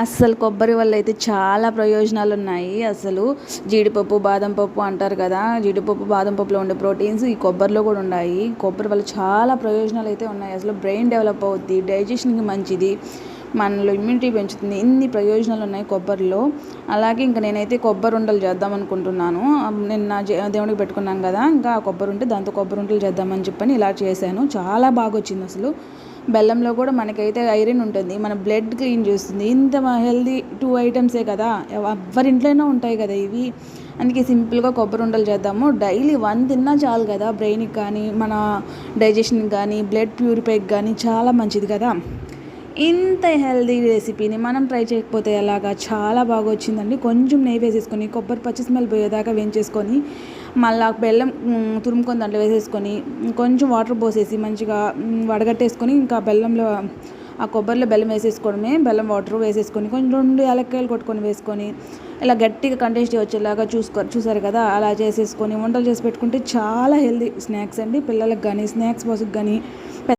అస్సలు కొబ్బరి వల్ల అయితే చాలా ప్రయోజనాలు ఉన్నాయి అసలు జీడిపప్పు బాదం పప్పు అంటారు కదా జీడిపప్పు బాదం పప్పులో ఉండే ప్రోటీన్స్ ఈ కొబ్బరిలో కూడా ఉన్నాయి కొబ్బరి వల్ల చాలా ప్రయోజనాలు అయితే ఉన్నాయి. అసలు బ్రెయిన్ డెవలప్ అవుద్ది డైజెషన్కి మంచిది మనలో ఇమ్యూనిటీ పెంచుతుంది. ఇన్ని ప్రయోజనాలు ఉన్నాయి కొబ్బరిలో. అలాగే ఇంకా నేనైతే కొబ్బరి ఉండలు చేద్దాం అనుకుంటున్నాను. నిన్న దేవుడికి పెట్టుకున్నాం కదా ఇంకా ఆ కొబ్బరి ఉంటే దాంతో కొబ్బరి ఉండలు చేద్దామని చెప్పని ఇలా చేశాను. చాలా బాగా వచ్చింది అసలు బెల్లంలో కూడా మనకైతే ఐరన్ ఉంటుంది మన బ్లడ్ క్లీన్ చేస్తుంది. ఇంత హెల్దీ టూ ఐటమ్సే కదా ఎవరింట్లోనే ఉంటాయి కదా ఇవి. అందుకే సింపుల్గా కొబ్బరి ఉండలు చేద్దాము. డైలీ వన్ తిన్నా చాలు కదా బ్రెయిన్కి కానీ మన డైజెషన్కి కానీ బ్లడ్ ప్యూరిఫైకి కానీ చాలా మంచిది కదా. ఇంత హెల్దీ రెసిపీని మనం ట్రై చేయకపోతే ఎలాగా? చాలా బాగా వచ్చిందండి. కొంచెం నెయ్యి వేసేసుకొని కొబ్బరి పచ్చి స్మెల్ పోయేదాకా వేయించేసుకొని మళ్ళా బెల్లం తురుముకొని దాంట్లో వేసేసుకొని కొంచెం వాటర్ పోసేసి మంచిగా వడగట్టేసుకొని ఇంకా బెల్లంలో ఆ కొబ్బరిలో బెల్లం వేసేసుకోవడమే. బెల్లం వాటర్ వేసేసుకొని కొంచెం రెండు ఏలక్కాయలు కొట్టుకొని వేసుకొని ఇలా గట్టిగా కంటెస్ట్ వచ్చేలాగా చూసుకో చూసారు కదా? అలా చేసేసుకొని వంటలు చేసి పెట్టుకుంటే చాలా హెల్దీ స్నాక్స్ అండి. పిల్లలకు కానీ స్నాక్స్ బాక్స్కి కానీ